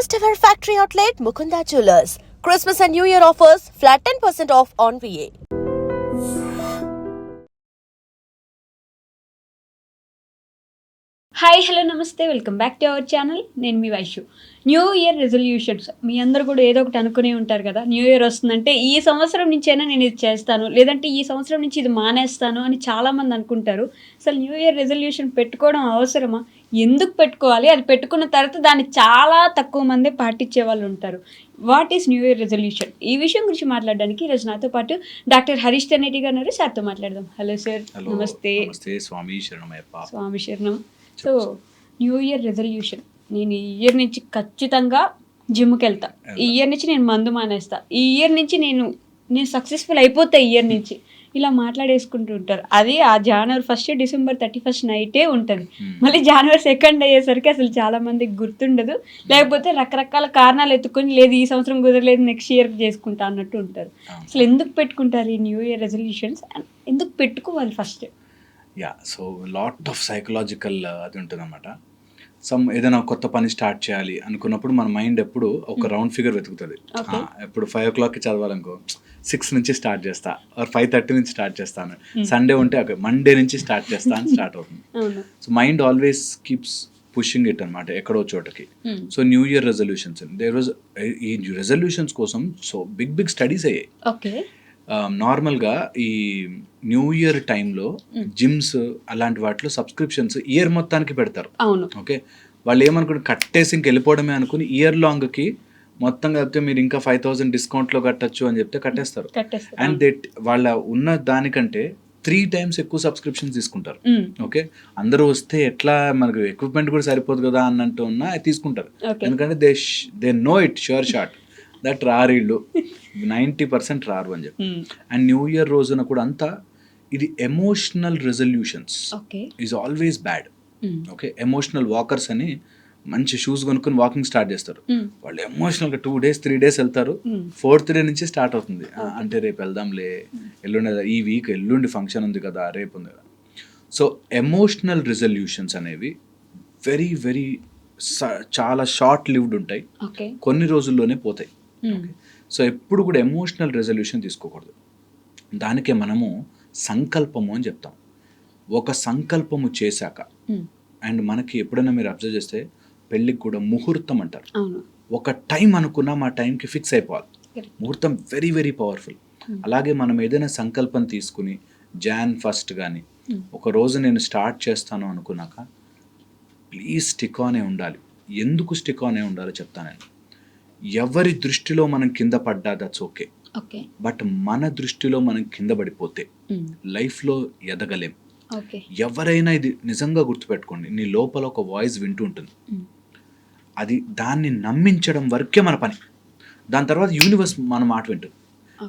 First ever factory outlet Mukunda Jewellers Christmas and new year offers flat ten percent off on VA hi hello నమస్తే welcome back to our channel నేను మీ Vaishu new year resolutions మీ అందరూ కూడా ఏదో ఒకటి అనుకునే ఉంటారు కదా. న్యూ ఇయర్ వస్తుందంటే ఈ సంవత్సరం నుంచైనా నేను ఇది చేస్తాను. లేదంటే ఈ సంవత్సరం నుంచి ఇది మానేస్తాను అని చాలామంది అనుకుంటారు. అసలు న్యూ ఇయర్ రెజల్యూషన్ పెట్టుకోవడం అవసరమా? ఎందుకు పెట్టుకోవాలి? అది పెట్టుకున్న తర్వాత దాన్ని చాలా తక్కువ మంది పాటించే వాళ్ళు ఉంటారు. What is new year resolution ఈ విషయం గురించి మాట్లాడడానికి ఈరోజు నాతో పాటు డాక్టర్ హరీష్ తెన్నేటి గారు ఉన్నారు. సార్తో మాట్లాడదాం. హలో సార్ నమస్తే. స్వామి స్వామి శరణం. సో న్యూ ఇయర్ రెజల్యూషన్ నేను ఈ ఇయర్ నుంచి ఖచ్చితంగా జిమ్కి వెళ్తా. ఈ ఇయర్ నుంచి నేను మందు మానేస్తా. ఈ ఇయర్ నుంచి నేను నేను సక్సెస్ఫుల్ అయిపోతా ఈ ఇయర్ నుంచి. ఇలా మాట్లాడేసుకుంటూ ఉంటారు. అది ఆ January first December thirty first నైటే ఉంటుంది. మళ్ళీ జనవరి సెకండ్ అయ్యేసరికి అసలు చాలా మందికి గుర్తుండదు. లేకపోతే రకరకాల కారణాలు ఎత్తుకొని లేదు ఈ సంవత్సరం కుదరలేదు నెక్స్ట్ ఇయర్ చేసుకుంటా అన్నట్టు ఉంటారు అసలు ఎందుకు పెట్టుకుంటారు ఈ న్యూ ఇయర్ రెజల్యూషన్స్ ఎందుకు పెట్టుకోవాలి first yeah so lot of psychological అది ఉంటుంది అనమాట సమ్ ఏదైనా కొత్త పని స్టార్ట్ చేయాలి అనుకున్నప్పుడు మన మైండ్ ఎప్పుడు ఒక రౌండ్ ఫిగర్ వెతుకుతుంది. ఎప్పుడు ఫైవ్ ఓ క్లాక్కి చదవాలనుకో సిక్స్ నుంచి స్టార్ట్ చేస్తా ఆర్ ఫైవ్ థర్టీ నుంచి స్టార్ట్ చేస్తాను సండే ఉంటే ఓకే మండే నుంచి స్టార్ట్ చేస్తా అని స్టార్ట్ అవుతుంది. So mind always keeps pushing it అనమాట ఎక్కడో చోటకి. Hmm. So new year resolutions there was ఈ రెజల్యూషన్స్ కోసం సో బిగ్ బిగ్ స్టడీస్ అయ్యాయి. ఓకే నార్మల్గా ఈ న్యూ ఇయర్ టైంలో జిమ్స్ అలాంటి వాటిలో సబ్స్క్రిప్షన్స్ ఇయర్ మొత్తానికి పెడతారు. అవును. ఓకే? వాళ్ళు ఏమనుకుంటే కట్టేసి ఇంక వెళ్ళిపోవడమే అనుకుని ఇయర్ లాంగ్కి మొత్తం కలిపితే మీరు ఇంకా ఫైవ్ థౌసండ్ డిస్కౌంట్లో కట్టచ్చు అని చెప్తే కట్టేస్తారు. అండ్ దట్ వాళ్ళ ఉన్న దానికంటే త్రీ టైమ్స్ ఎక్కువ సబ్స్క్రిప్షన్స్ తీసుకుంటారు. ఓకే? అందరూ వస్తే ఎట్లా మనకు ఎక్విప్మెంట్ కూడా సరిపోదు కదా అన్నట్టు ఉన్నా అది తీసుకుంటారు. ఎందుకంటే they they know it sure short that రారు వీళ్ళు నైంటీ పర్సెంట్ రారు అని చెప్పి. మ్మ్. అండ్ న్యూ ఇయర్ రోజున కూడా అంతా ఇది emotional resolutions. Is always bad. Okay emotional walkers అని మంచి షూస్ కొనుక్కొని వాకింగ్ స్టార్ట్ చేస్తారు. మ్మ్. వాళ్ళు ఎమోషనల్గా టూ డేస్ త్రీ డేస్ వెళ్తారు. ఫోర్త్ డే నుంచి స్టార్ట్ అవుతుంది. అంటే రేపు వెళ్దాంలే ఎల్లుండి ఈ వీక్ ఎల్లుండి ఫంక్షన్ ఉంది కదా రేపు ఉంది కదా. సో ఎమోషనల్ రిజల్యూషన్స్ అనేవి వెరీ వెరీ చాలా షార్ట్ లివ్డ్ ఉంటాయి కొన్ని రోజుల్లోనే పోతాయి. సో ఎప్పుడు కూడా ఎమోషనల్ రెజల్యూషన్ తీసుకోకూడదు. దానికే మనము సంకల్పము అని చెప్తాం. ఒక సంకల్పము చేశాక మ్మ్. అండ్ మనకి ఎప్పుడైనా మీరు అబ్జర్వ్ చేస్తే పెళ్ళికి కూడా ముహూర్తం అంటారు. ఒక టైం అనుకున్నా మా టైంకి ఫిక్స్ అయిపోవాలి. ముహూర్తం వెరీ వెరీ పవర్ఫుల్ అలాగే మనం ఏదైనా సంకల్పం తీసుకుని జాన్ ఫస్ట్ కానీ Hmm. ఒక రోజు నేను స్టార్ట్ చేస్తాను అనుకున్నాక ప్లీజ్ స్టిక్ ఆనే ఉండాలి. ఎందుకు స్టిక్ ఆనే ఉండాలో చెప్తాను నేను ఎవరి దృష్టిలో మనం కింద పడ్డా దట్స్ ఓకే. బట్ మన దృష్టిలో మనం కింద పడిపోతే. లైఫ్లో ఎదగలేం. ఎవరైనా ఇది నిజంగా గుర్తుపెట్టుకోండి నీ లోపల ఒక వాయిస్ వింటూ ఉంటుంది. అది దాన్ని నమ్మించడం వరకే మన పని. దాని తర్వాత యూనివర్స్ మన మాట వింటుంది.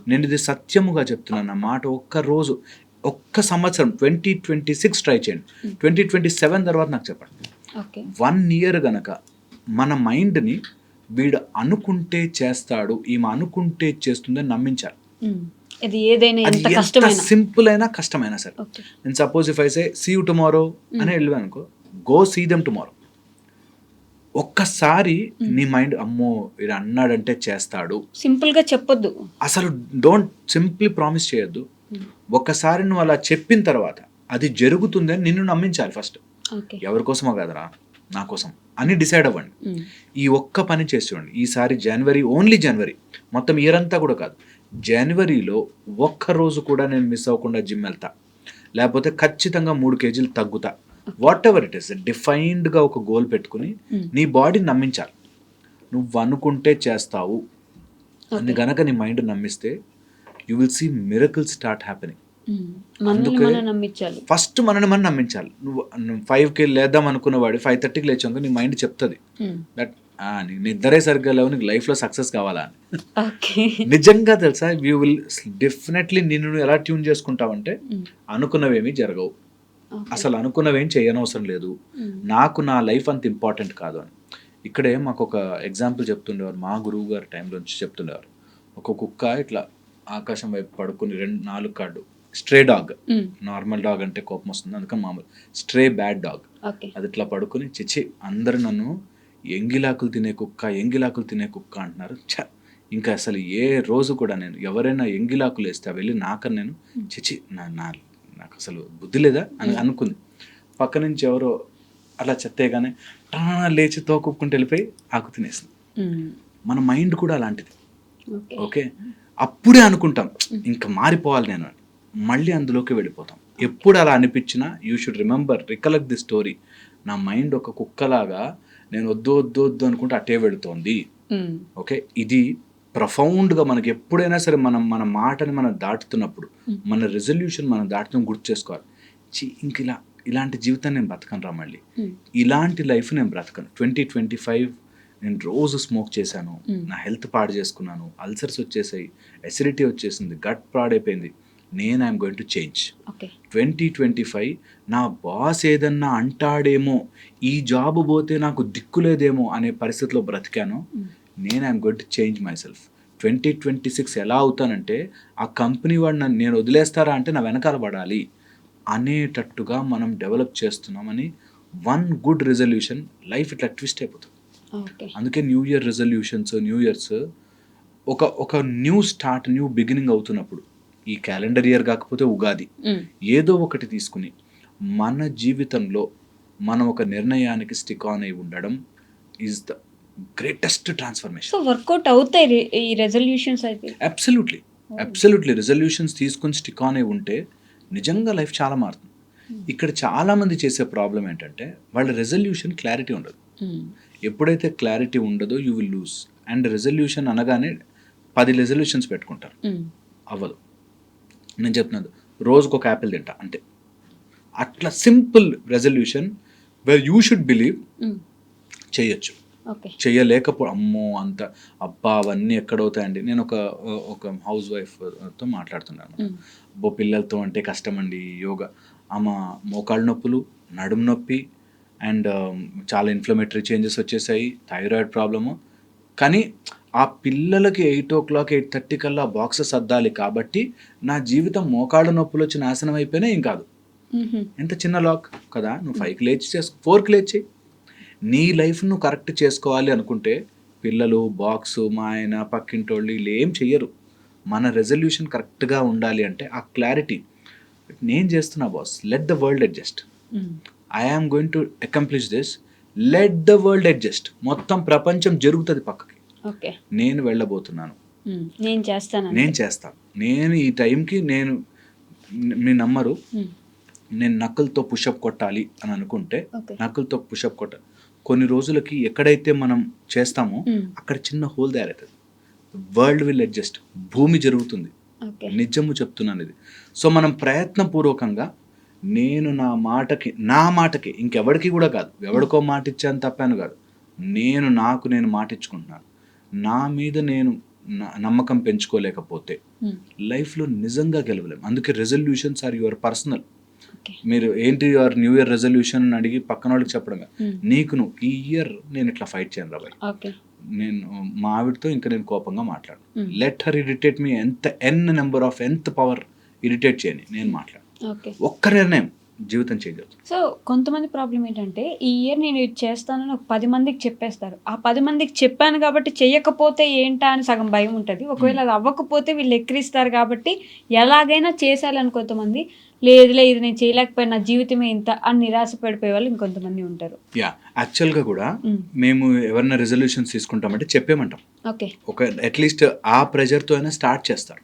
నేను ఇది సత్యముగా చెప్తున్నాను నా మాట ఒక్క రోజు ఒక్క సంవత్సరం ట్వంటీ ట్వంటీ సిక్స్ ట్రై చేయండి. ట్వంటీ ట్వంటీ సెవెన్ తర్వాత నాకు చెప్పండి. వన్ ఇయర్ గనక మన మైండ్ని వీడు అనుకుంటే చేస్తాడు ఈమె అనుకుంటే చేస్తుందని నమ్మించాలి. ఇది ఏదైనా ఎంత సింపుల్ అయినా కష్టమైనా సరే. నేను suppose if I say see you tomorrow అని వెళ్ళాను అనుకో గో సీ దెమ్ టుమారో ఒక్కసారి నీ మైండ్ అమ్మో ఇది అన్నాడంటే చేస్తాడు. సింపుల్గా చెప్పొద్దు. అసలు డోంట్ సింప్లీ ప్రామిస్ చేయొద్దు. ఒక్కసారి నువ్వు అలా చెప్పిన తర్వాత అది జరుగుతుంది అని నిన్ను నమ్మించాలి ఫస్ట్ ఎవరి కోసమో కదరా నా కోసం. అని డిసైడ్ అవ్వండి. ఈ ఒక్క పని చేసి చూడండి. ఈసారి జనవరి ఓన్లీ జనవరి. మొత్తం ఇయర్ అంతా కూడా కాదు. జనవరిలో ఒక్క రోజు కూడా నేను మిస్ అవ్వకుండా జిమ్ వెళ్తా. లేకపోతే ఖచ్చితంగా మూడు కేజీలు తగ్గుతా. వాట్ ఎవర్ ఇట్ ఇస్ డిఫైన్డ్గా ఒక గోల్ పెట్టుకుని. నీ బాడీని నమ్మించాలి. నువ్వు అనుకుంటే చేస్తావు. అని గనక నీ mind నమ్మిస్తే you will see miracle start happening అందుకే- ఫస్ట్ మనని మనం నమ్మించాలి. నువ్వు ఫైవ్కి లేద్దాం అనుకున్నవాడు ఫైవ్ థర్టీకి లేచాక నీ మైండ్ చెప్తుంది. దట్ నిద్రే సరిగ్గా లేవు నీకు లైఫ్లో సక్సెస్ కావాలా అని. నిజంగా తెలుసా? యూ విల్ డెఫినెట్లీ నిన్ను ఎలా ట్యూన్ చేసుకుంటావంటే. అనుకున్నవేమీ జరగవు. అసలు అనుకున్నవేం చేయనవసరం లేదు. నాకు నా లైఫ్ అంత ఇంపార్టెంట్ కాదు అని. ఇక్కడే మాకు ఒక ఎగ్జాంపుల్ చెప్తుండేవారు మా గురువు గారి టైంలోంచి చెప్తుండేవారు. ఒక కుక్క ఇట్లా ఆకాశం వైపు పడుకుని రెండు నాలుగు కార్డు స్ట్రే డాగ్. నార్మల్ డాగ్ అంటే కోపం వస్తుంది. అందుకని మామూలు స్ట్రే బ్యాడ్ డాగ్ అది ఇట్లా పడుకుని చిచ్చి అందరు నన్ను ఎంగిలాకులు తినే కుక్క ఎంగిలాకులు తినే కుక్క అంటున్నారు. ఛ ఇంకా అసలు ఏ రోజు కూడా నేను ఎవరైనా ఎంగిలాకులు వేస్తే వెళ్ళి నాకని నేను చిచి నా నా నాకు అసలు బుద్ధి లేదా? అని అనుకుంది. పక్క నుంచి ఎవరో అలా చెత్తేగానే టా లేచి తోకుప్పుకుంటూ వెళ్ళిపోయి ఆకు తినేసింది. ఉమ్. మన మైండ్ కూడా అలాంటిది. Okay okay? అప్పుడే అనుకుంటాం ఇంకా మారిపోవాలి నేను అని. మళ్ళీ అందులోకి వెళ్ళిపోతాం. ఎప్పుడు అలా అనిపించినా you should remember recollect the story నా మైండ్ ఒక కుక్కలాగా నేను వద్దు వద్దు వద్దు అనుకుంటే అటే వెళుతోంది. ఓకే? ఇది ప్రఫౌండ్గా మనకి ఎప్పుడైనా సరే మనం మన మాటని మనం దాటుతున్నప్పుడు మన రెజల్యూషన్ మనం దాటుతున్న గుర్తు చేసుకోవాలి. చి ఇంక ఇలా ఇలాంటి జీవితం నేను బ్రతకను రా మళ్ళీ. ఇలాంటి లైఫ్ నేను బ్రతకను. ట్వంటీ ట్వంటీ ఫైవ్ నేను రోజు స్మోక్ చేశాను. నా హెల్త్ పాడు చేసుకున్నాను. అల్సర్స్ వచ్చేసాయి. ఎసిడిటీ వచ్చేసింది. గట్ పాడైపోయింది. నేను I'm going to change twenty twenty five నా బాస్ ఏదన్నా అంటాడేమో ఈ జాబ్ పోతే నాకు దిక్కులేదేమో అనే పరిస్థితిలో బ్రతికాను. నేను I'm going to change myself twenty twenty six ఎలా అవుతానంటే ఆ కంపెనీ వాడు నన్ను నేను వదిలేస్తారా అంటే నా వెనకాల పడాలి అనేటట్టుగా మనం డెవలప్ చేస్తున్నామని వన్ గుడ్ రెజల్యూషన్ లైఫ్ ఇట్లా ట్విస్ట్ అయిపోతుంది. అందుకే new year resolutions new years ఒక ఒక న్యూ స్టార్ట్ న్యూ బిగినింగ్ అవుతున్నప్పుడు ఈ క్యాలెండర్ ఇయర్ కాకపోతే ఉగాది. ఏదో ఒకటి తీసుకుని మన జీవితంలో మనం ఒక నిర్ణయానికి స్టిక్ ఆన్ అయి ఉండడం is the greatest transformation so work out అవుతాయి ఈ రెజల్యూషన్స్ అయితే. అబ్సల్యూట్లీ అబ్సల్యూట్లీ రెజల్యూషన్స్ తీసుకొని స్టిక్ ఆన్ అయి ఉంటే నిజంగా లైఫ్ చాలా మారుతుంది. ఇక్కడ చాలా మంది చేసే ప్రాబ్లం ఏంటంటే వాళ్ళ రెజల్యూషన్ క్లారిటీ ఉండదు. ఉమ్. ఎప్పుడైతే క్లారిటీ ఉండదో you will lose and resolution అనగానే పది రెజల్యూషన్స్ పెట్టుకుంటారు. ఉమ్. అవ్వదు. నేను చెప్తున్నాను. రోజుకు ఒక యాపిల్ తింటా అంతే. అట్లా simple resolution where you should believe. చేయొచ్చు. చేయలేకపో అమ్మో అంత అబ్బా అవన్నీ ఎక్కడవుతాయండి నేను ఒక ఒక హౌస్ వైఫ్తో మాట్లాడుతున్నాను. అబ్బో పిల్లలతో అంటే కష్టం అండి యోగా. ఆమె మోకాళ్ళ నొప్పులు నడుము నొప్పి అండ్ చాలా ఇన్ఫ్లమేటరీ చేంజెస్ వచ్చేసాయి థైరాయిడ్ ప్రాబ్లము కానీ ఆ పిల్లలకి eight o'clock eight thirty కల్లా బాక్సెస్ అద్దాలి కాబట్టి నా జీవితం మోకాళ్ళ నొప్పులు వచ్చి నాశనం అయిపోయినా ఏం కాదు. ఎంత చిన్న లాక్ కదా? నువ్వు ఫైవ్కి లేచి చేసుకో ఫోర్కి లేచి. నీ లైఫ్ నువ్వు కరెక్ట్ చేసుకోవాలి అనుకుంటే పిల్లలు బాక్స్ మా ఆయన పక్కింటోళ్ళు వీళ్ళు ఏం చెయ్యరు. మన రెజల్యూషన్ కరెక్ట్గా ఉండాలి అంటే ఆ క్లారిటీ. నేను చేస్తున్నా boss let the world adjust. Um. I am going to accomplish this let the world adjust. మొత్తం ప్రపంచం జరుగుతుంది పక్కకి. నేను వెళ్ళబోతున్నాను. నేను చేస్తాను నేను చేస్తాను నేను ఈ టైంకి నేను మీ నమ్మరు. నేను నక్కులతో పుషప్ కొట్టాలి అని అనుకుంటే నక్కులతో పుషప్ కొట్టాలి కొన్ని రోజులకి ఎక్కడైతే మనం చేస్తామో. అక్కడ చిన్న హోల్ తయారవుతుంది వరల్డ్ విల్ అడ్జస్ట్. భూమి జరుగుతుంది. నిజము చెప్తున్నాను ఇది. సో మనం ప్రయత్నపూర్వకంగా నేను నా మాటకి నా మాటకి ఇంకెవరికి కూడా కాదు. ఎవరికో మాట ఇచ్చాను తప్పాను కాదు. నేను నాకు నేను మాట ఇచ్చుకుంటున్నాను నా మీద నేను నమ్మకం పెంచుకోలేకపోతే ఉమ్. లైఫ్లో నిజంగా గెలవలేం. అందుకే రెజల్యూషన్స్ ఆర్ యువర్ పర్సనల్ మీరు ఏంటి యువర్ న్యూ ఇయర్ రెజల్యూషన్ అని అడిగి పక్కన వాళ్ళకి చెప్పడం కాదు. ఉమ్. నీకు నువ్వు ఈ ఇయర్ నేను ఇట్లా ఫైట్ చేయను రాబాయ్ నేను మా ఆవిడతో ఇంకా నేను కోపంగా మాట్లాడు. లెట్ హర్ ఇరిటేట్ మీ ఎంత ఎన్ నెంబర్ ఆఫ్ ఎంత పవర్ ఇరిటేట్ చేయని నేను మాట్లాడు ఒక్క నిర్ణయం. జీవితం చేయగలుగుతుంది సో కొంతమంది ప్రాబ్లం ఏంటంటే ఈ ఇయర్ నేను ఇది చేస్తానని ఒక పది మందికి చెప్పేస్తారు. ఆ పది మందికి చెప్పాను కాబట్టి చెయ్యకపోతే ఏంటా అని సగం భయం ఉంటుంది. ఒకవేళ అది అవ్వకపోతే వీళ్ళు ఎక్కిరిస్తారు కాబట్టి ఎలాగైనా చేసేయాలని కొంతమంది లేదులే ఇది నేను చేయలేకపోయినా నా జీవితమే ఇంత అని నిరాశ పడిపోయే వాళ్ళు ఇంకొంతమంది ఉంటారు. యా యాక్చువల్గా కూడా. మేము ఎవరైనా రెజల్యూషన్స్ తీసుకుంటామంటే చెప్పేమంటాం. ఓకే. ఒక అట్లీస్ట్ ఆ ప్రెజర్తో అయినా స్టార్ట్ చేస్తారు.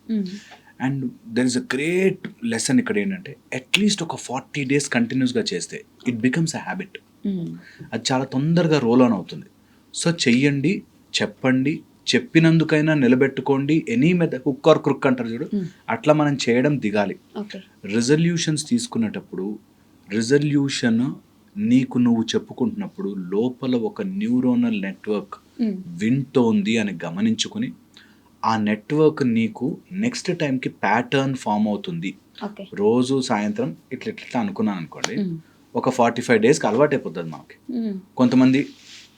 And there is a great lesson ఇక్కడ ఏంటంటే అట్లీస్ట్ ఒక ఫార్టీ డేస్ కంటిన్యూస్గా చేస్తే ఇట్ బికమ్స్ అ హ్యాబిట్. అది చాలా తొందరగా రోల్ ఆన్ అవుతుంది సో చెయ్యండి చెప్పండి చెప్పినందుకైనా నిలబెట్టుకోండి any method cook or crook అంటారు చూడు Hmm. అట్లా మనం చేయడం దిగాలి రిజల్యూషన్స్ తీసుకునేటప్పుడు రిజల్యూషన్ నీకు నువ్వు చెప్పుకుంటున్నప్పుడు లోపల ఒక న్యూరోనల్ నెట్వర్క్ ఉమ్. వింటోంది అని గమనించుకుని ఆ నెట్వర్క్ నీకు నెక్స్ట్ టైంకి ప్యాటర్న్ ఫామ్ అవుతుంది రోజు సాయంత్రం ఇట్లా ఇట్లా అనుకున్నాను అనుకోండి. ఒక ఫార్టీ ఫైవ్ డేస్కి అలవాటు అయిపోతుంది మనకి ఉమ్. కొంతమంది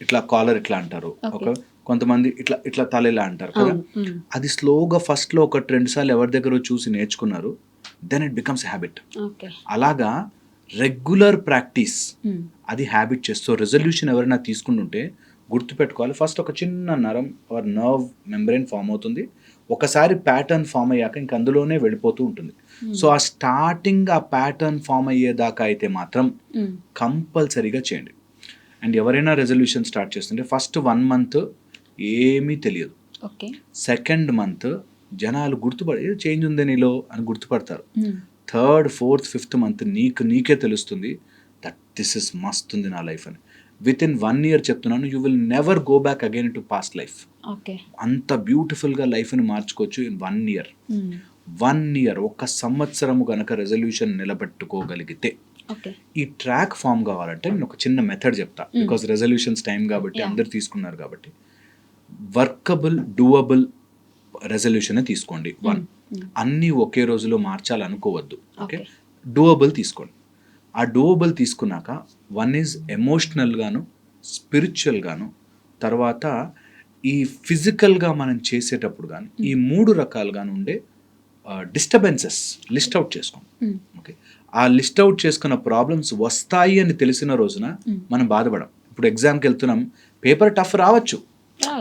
ఇట్లా కాలర్ ఇట్లా అంటారు. ఒక కొంతమంది ఇట్లా ఇట్లా తల ఇలా అంటారు కదా. అది స్లోగా ఫస్ట్లో ఒక రెండు సార్లు ఎవరి దగ్గర చూసి నేర్చుకున్నారు దెన్ ఇట్ బికమ్స్ హ్యాబిట్ అలాగా రెగ్యులర్ ప్రాక్టీస్. అది హ్యాబిట్ చేస్తూ రెజల్యూషన్ ఎవరైనా తీసుకుంటుంటే గుర్తుపెట్టుకోవాలి. ఫస్ట్ ఒక చిన్న నరం ఆర్ నర్వ్ మెంబ్రెయిన్ ఫామ్ అవుతుంది. ఒకసారి ప్యాటర్న్ ఫామ్ అయ్యాక ఇంక అందులోనే వెళ్ళిపోతూ ఉంటుంది. సో ఆ స్టార్టింగ్ ఆ ప్యాటర్న్ ఫామ్ అయ్యేదాకా అయితే మాత్రం ఉమ్, కంపల్సరీగా చేయండి. అండ్ ఎవరైనా రెజల్యూషన్ స్టార్ట్ చేస్తుంటే ఫస్ట్ వన్ మంత్ ఏమీ తెలియదు. ఓకే. సెకండ్ మంత్ జనాలు గుర్తుపడి "ఏ, చేంజ్ ఉంది నీలో? అని గుర్తుపడతారు. థర్డ్ ఫోర్త్ ఫిఫ్త్ మంత్ నీకు నీకే తెలుస్తుంది. దట్ దిస్ ఇస్ మస్త్ ఉంది నా లైఫ్ అని. విత్ ఇన్ వన్ ఇయర్ చెప్తున్నాను you will never go back again to past life అంత బ్యూటిఫుల్గా లైఫ్ని మార్చుకోవచ్చు in one year one year ఒక సంవత్సరము కనుక రెజల్యూషన్ నిలబెట్టుకోగలిగితే ఈ ట్రాక్ ఫామ్ కావాలంటే నేను ఒక చిన్న మెథడ్ చెప్తా. బికాస్ రెజల్యూషన్స్ టైం కాబట్టి. అందరు తీసుకున్నారు కాబట్టి. వర్కబుల్ డూవబుల్ రెజల్యూషన్ తీసుకోండి. One Mm. అన్నీ ఒకే రోజులో మార్చాలనుకోవద్దు. ఓకే. డూవబుల్ తీసుకోండి. ఆ డూవబుల్ తీసుకున్నాక వన్ ఈజ్ ఎమోషనల్గాను స్పిరిచువల్గాను తర్వాత ఈ ఫిజికల్గా మనం చేసేటప్పుడు కానీ ఈ మూడు రకాలుగాను ఉండే డిస్టర్బెన్సెస్ లిస్ట్ అవుట్ చేసుకోండి ఉమ్, ఓకే ఆ లిస్ట్ అవుట్ చేసుకున్న ప్రాబ్లమ్స్ వస్తాయి అని తెలిసిన రోజున Mm. మనం బాధపడం. ఇప్పుడు ఎగ్జామ్కి వెళ్తున్నాం పేపర్ టఫ్ రావచ్చు.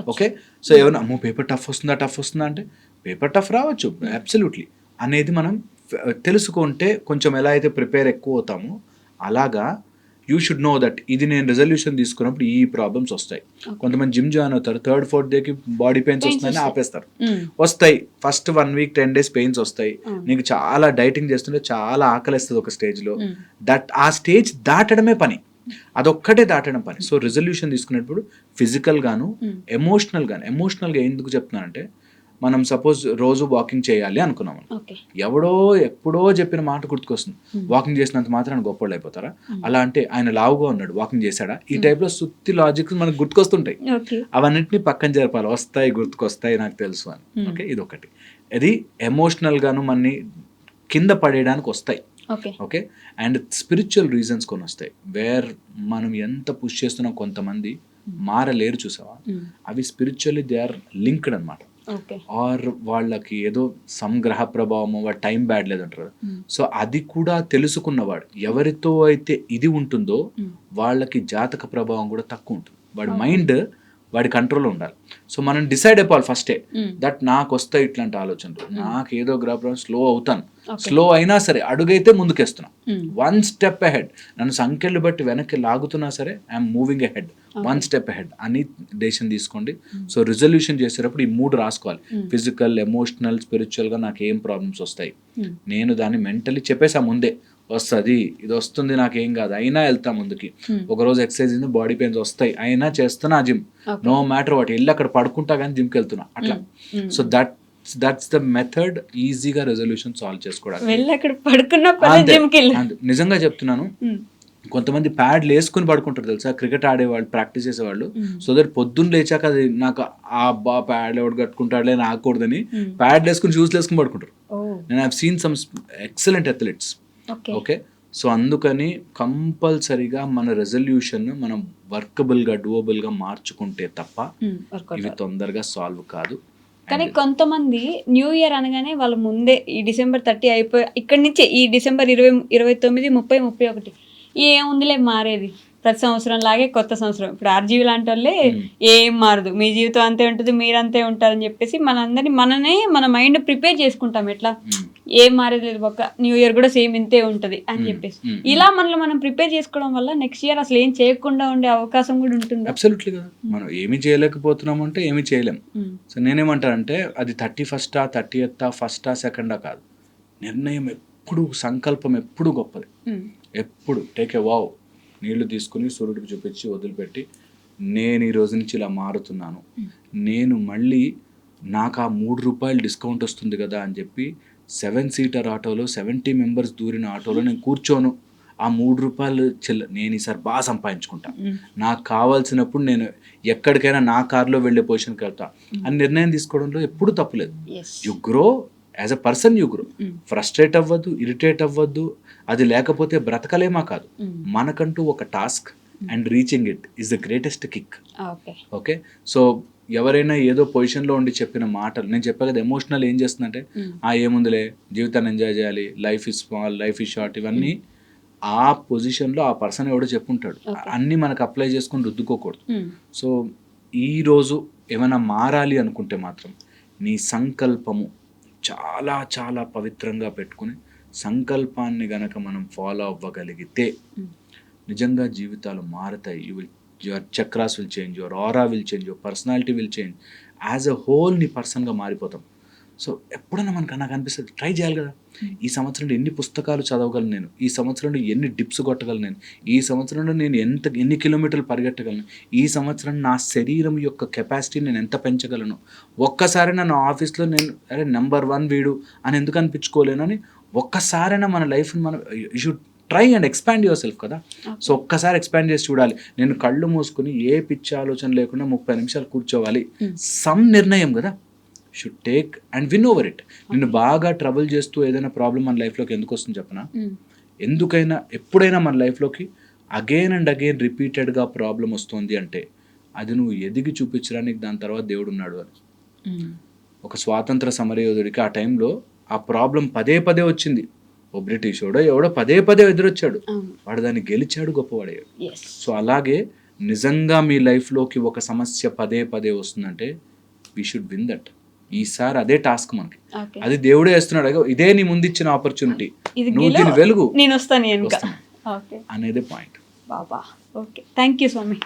ఓకే సో ఏమైనా అమ్మో పేపర్ టఫ్ వస్తుందా టఫ్ వస్తుందా అంటే పేపర్ టఫ్ రావచ్చు అబ్సల్యూట్లీ అనేది మనం తెలుసుకుంటే కొంచెం ఎలా అయితే ప్రిపేర్ ఎక్కువ అవుతామో అలాగా యూ షుడ్ నో దట్ ఇది నేను రెజల్యూషన్ తీసుకున్నప్పుడు ఈ ప్రాబ్లమ్స్ వస్తాయి. కొంతమంది జిమ్ జాయిన్ అవుతారు థర్డ్ ఫోర్త్ డేకి బాడీ పెయిన్స్ వస్తాయి. ఆపేస్తారు. వస్తాయి. First one week ten days pains వస్తాయి. నీకు చాలా డైటింగ్ చేస్తుంటే చాలా ఆకలిస్తుంది ఒక స్టేజ్లో. దట్ ఆ స్టేజ్ దాటడమే పని. అదొక్కటే దాటడం పని. సో రిజల్యూషన్ తీసుకునేటప్పుడు ఫిజికల్ గాను. ఎమోషనల్ గాను ఎమోషనల్గా ఎందుకు చెప్తున్నానంటే మనం సపోజ్ రోజు వాకింగ్ చేయాలి అనుకున్నాం ఎవడో ఎప్పుడో చెప్పిన మాట గుర్తుకొస్తుంది. Mm. వాకింగ్ చేసినంత మాత్రం గొప్పవాళ్ళు అయిపోతారా? అలా అంటే ఆయన లావుగా ఉన్నాడు. వాకింగ్ చేశాడా? ఈ టైప్లో సుత్తి లాజిక్స్ మనకు గుర్తుకొస్తుంటాయి. అవన్నిటిని పక్కన జరపాలి. వస్తాయి గుర్తుకొస్తాయి నాకు తెలుసు అని. Hmm. ఓకే? ఇది ఒకటి ఇది ఎమోషనల్ గాను మనని కింద పడేయడానికి వస్తాయి. ఓకే. అండ్ స్పిరిచువల్ రీజన్స్ కొన్ని వస్తాయి. వేర్ మనం ఎంత పుష్ చేస్తున్నా కొంతమంది మారలేరు చూసావా? అవి స్పిరిచువల్లీ దే ఆర్ లింక్డ్ అనమాట ఆర్ వాళ్ళకి ఏదో సంగ్రహ ప్రభావం వాడు టైం బ్యాడ్ లేదంటారు. సో అది కూడా తెలుసుకున్నవాడు ఎవరితో అయితే ఇది ఉంటుందో వాళ్ళకి జాతక ప్రభావం కూడా తక్కువ ఉంటుంది. వాడి. మైండ్ వాడి కంట్రోల్లో ఉండాలి. సో మనం డిసైడ్ అయిపోవాలి ఫస్టే దట్ నాకు వస్తాయి ఇట్లాంటి ఆలోచనలు. నాకు ఏదో గ్రహ స్లో అవుతాను. స్లో అయినా సరే అడుగైతే ముందుకేస్తున్నాం. వన్ స్టెప్ అహెడ్ నన్ను సంఖ్యలు బట్టి వెనక్కి లాగుతున్నా సరే I'm moving ahead one step ahead అని డెసిషన్ తీసుకోండి. సో రిజల్యూషన్ చేసేటప్పుడు ఈ మూడు రాసుకోవాలి. ఫిజికల్ ఎమోషనల్ స్పిరిచువల్గా నాకు ఏం ప్రాబ్లమ్స్ వస్తాయి? ఉమ్, నేను దాన్ని మెంటలీ చెప్పేసా ముందే. వస్తుంది. ఇది వస్తుంది నాకేం కాదు. అయినా వెళ్తా ముందుకి. ఒకరోజు ఎక్సర్సైజ్ బాడీ పెయిన్స్ వస్తాయి. అయినా చేస్తున్నా జిమ్. నో మ్యాటర్ వాటి వెళ్ళి అక్కడ పడుకుంటా కానీ జిమ్కి వెళ్తున్నా. అట్లా. So that that's the method ఈజీగా రెజల్యూషన్ సాల్వ్ చేసుకోవడానికి. నిజంగా చెప్తున్నాను. కొంతమంది ప్యాడ్లు వేసుకుని పడుకుంటారు తెలుసా? క్రికెట్ ఆడేవాళ్ళు ప్రాక్టీస్ చేసేవాళ్ళు. సో దట్ పొద్దున్న లేచాక అది నాకు ఆ అబ్బా ప్యాడ్ ఎవడు కట్టుకుంటాడులే నాకూడదని. ప్యాడ్లు వేసుకుని షూస్ వేసుకుని పడుకుంటారు. నేను have seen some excellent athletes okay so అందుకని కంపల్సరీగా మన రెజల్యూషన్ మనం వర్కబుల్గా డూవబుల్గా మార్చుకుంటే తప్ప వర్కౌట్ ఇవి తొందరగా సాల్వ్ కాదు. కానీ కొంతమంది న్యూ ఇయర్ అనగానే వాళ్ళ ముందే ఈ డిసెంబర్ థర్టీ అయిపోయి ఇక్కడి నుంచే ఈ డిసెంబర్ ఇరవై ఇరవై తొమ్మిది ముప్పై ముప్పై ఒకటి. ఏముందిలే మారేది. ప్రతి సంవత్సరం లాగే కొత్త సంవత్సరం. ఇప్పుడు ఆర్జీవి లాంటి వాళ్ళే ఏం మారదు. మీ జీవితం అంతే ఉంటుంది మీరు అంతే ఉంటారని చెప్పేసి మనందరినీ మననే మన మైండ్ ప్రిపేర్ చేసుకుంటాం. ఎట్లా. ఏం మారేది లేదు ఒక న్యూ ఇయర్ కూడా సేమ్ ఇంతే ఉంటది అని చెప్పేసి. ఇలా మనల్ని మనం ప్రిపేర్ చేసుకోవడం వల్ల నెక్స్ట్ ఇయర్ అసలు ఏం చేయకుండా ఉండే అవకాశం కూడా ఉంటుంది? అబ్సల్యూట్లీ కదా. మనం ఏమి చేయలేకపోతున్నాం అంటే ఏమి చేయలేం. సో నేనేమంటానంటే అది థర్టీ ఫస్టా థర్టీ ఎత్తా ఫస్టా సెకండా కాదు. నిర్ణయం ఎప్పుడు సంకల్పం ఎప్పుడు గొప్పది. ఎప్పుడు. టేక్ ఏ వావ్ నీళ్ళు తీసుకుని సూర్యుడికి చూపించి వదిలిపెట్టి నేను ఈ రోజు నుంచి ఇలా మారుతున్నాను. నేను మళ్ళీ నాకు ఆ మూడు రూపాయలు డిస్కౌంట్ వస్తుంది కదా అని చెప్పి సెవెన్ సీటర్ ఆటోలో సెవెంటీ మెంబర్స్ దూరిన ఆటోలో నేను కూర్చోను. ఆ మూడు రూపాయలు చెల్ల నేను ఈసారి బాగా సంపాదించుకుంటా. నాకు కావాల్సినప్పుడు నేను ఎక్కడికైనా నా కార్లో వెళ్ళే పొజిషన్కి వెళ్తా. అని నిర్ణయం తీసుకోవడంలో ఎప్పుడు తప్పులేదు. You grow as a person you grow. Frustrate అవ్వద్దు ఇరిటేట్ అవ్వద్దు అది లేకపోతే బ్రతకలేమా కాదు. మనకంటూ ఒక task and reaching it is the greatest kick. Okay. So ఎవరైనా ఏదో పొజిషన్లో ఉండి చెప్పిన మాటలు నేను చెప్పా కదా ఎమోషనల్ ఏం చేస్తుందంటే ఆ ఏముందిలే జీవితాన్ని ఎంజాయ్ చేయాలి life is small life is short ఇవన్నీ ఆ పొజిషన్లో ఆ పర్సన్ ఎవడో చెప్పుంటాడు. అన్నీ మనకు అప్లై చేసుకొని రుద్దుకోకూడదు. సో ఈరోజు ఏమైనా మారాలి అనుకుంటే మాత్రం నీ సంకల్పము చాలా చాలా పవిత్రంగా పెట్టుకుని సంకల్పాన్ని గనక మనం ఫాలో అవ్వగలిగితే Mm. నిజంగా జీవితాలు మారుతాయి. You will your chakras will change your aura will change your personality will change as a whole నీ పర్సన్గా మారిపోతాం. సో ఎప్పుడైనా మనకు నాకు అనిపిస్తుంది ట్రై చేయాలి కదా. ఈ సంవత్సరంలో ఎన్ని పుస్తకాలు చదవగలను నేను? ఈ సంవత్సరంలో ఎన్ని డిప్స్ కొట్టగలను నేను? ఈ సంవత్సరంలో నేను ఎంత ఎన్ని కిలోమీటర్లు పరిగెట్టగలను? ఈ సంవత్సరం నా శరీరం యొక్క కెపాసిటీ నేను ఎంత పెంచగలను? ఒక్కసారి నా ఆఫీస్లో నేను అరే నెంబర్ వన్ వీడు అని ఎందుకు అనిపించుకోలేనని ఒక్కసారైనా మన లైఫ్ని మనం you should try and expand yourself కదా సో ఒక్కసారి ఎక్స్పాండ్ చేసి చూడాలి. నేను కళ్ళు మూసుకుని ఏ పిచ్చి ఆలోచన లేకుండా ముప్పై నిమిషాలు కూర్చోవాలి. Hmm. సమ్ నిర్ణయం కదా. Should take and win over it నిన్ను బాగా ట్రబుల్ చేస్తూ ఏదైనా ప్రాబ్లం మన లైఫ్లోకి ఎందుకు వస్తుంది చెప్పనా? ఉమ్, ఎందుకైనా ఎప్పుడైనా మన లైఫ్లోకి అగైన్ అండ్ అగైన్ రిపీటెడ్గా ప్రాబ్లం వస్తుంది అంటే అది నువ్వు ఎదిగి చూపించడానికి దాని తర్వాత దేవుడు ఉన్నాడు అని. ఉమ్, ఒక స్వాతంత్ర సమరయోధుడికి ఆ టైంలో ఆ ప్రాబ్లం పదే పదే వచ్చింది. ఓ బ్రిటిషోడో ఎవడో పదే పదే ఎదురొచ్చాడు. వాడు దాన్ని గెలిచాడు గొప్పవాడయ్యాడు సో అలాగే నిజంగా మీ లైఫ్లోకి ఒక సమస్య పదే పదే వస్తుందంటే వీ షుడ్ విన్ దట్ ఈసారి అదే టాస్క్ మనకి. అది దేవుడే వేస్తున్నాడు ఇదే నీ ముందు ఇచ్చిన ఆపర్చునిటీ వెలుగు. నేను వస్తాను అనేది point Baba. Okay. Thank you Swami.